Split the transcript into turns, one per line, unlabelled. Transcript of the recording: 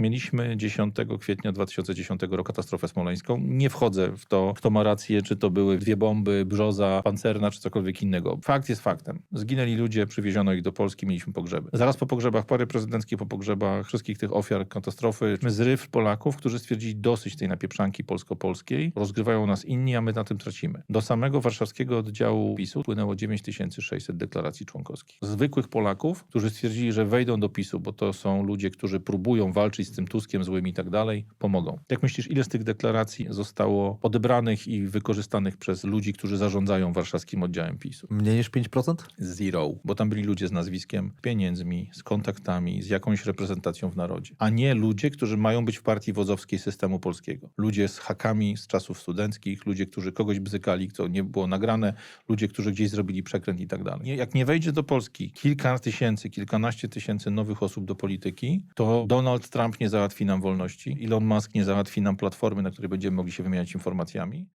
Mieliśmy 10 kwietnia 2010 roku katastrofę smoleńską. Nie wchodzę w to, kto ma rację, czy to były dwie bomby, brzoza, pancerna, czy cokolwiek innego. Fakt jest faktem. Zginęli ludzie, przywieziono ich do Polski, mieliśmy pogrzeby. Zaraz po pogrzebach, pary prezydenckie po pogrzebach wszystkich tych ofiar katastrofy, zryw Polaków, którzy stwierdzili dosyć tej napieprzanki polsko-polskiej. Rozgrywają nas inni, a my na tym tracimy. Do samego warszawskiego oddziału PiSu płynęło 9600 deklaracji członkowskich. Zwykłych Polaków, którzy stwierdzili, że wejdą do PiSu, bo to są ludzie, którzy próbują walczyć z tym Tuskiem złym i tak dalej, pomogą. Jak myślisz, ile z tych deklaracji zostało odebranych i wykorzystanych przez ludzi, którzy zarządzają warszawskim oddziałem PiSu?
Mniej niż 5%?
Zero, bo tam byli ludzie z nazwiskiem, pieniędzmi, z kontaktami, z jakąś reprezentacją w narodzie, a nie ludzie, którzy mają być w partii wodzowskiej systemu polskiego. Ludzie z hakami z czasów studenckich, ludzie, którzy kogoś bzykali, co nie było nagrane, ludzie, którzy gdzieś zrobili przekręt i tak dalej. Jak nie wejdzie do Polski kilka tysięcy, kilkanaście tysięcy nowych osób do polityki, to Donald Nie załatwi nam wolności, Elon Musk nie załatwi nam platformy, na której będziemy mogli się wymieniać informacjami,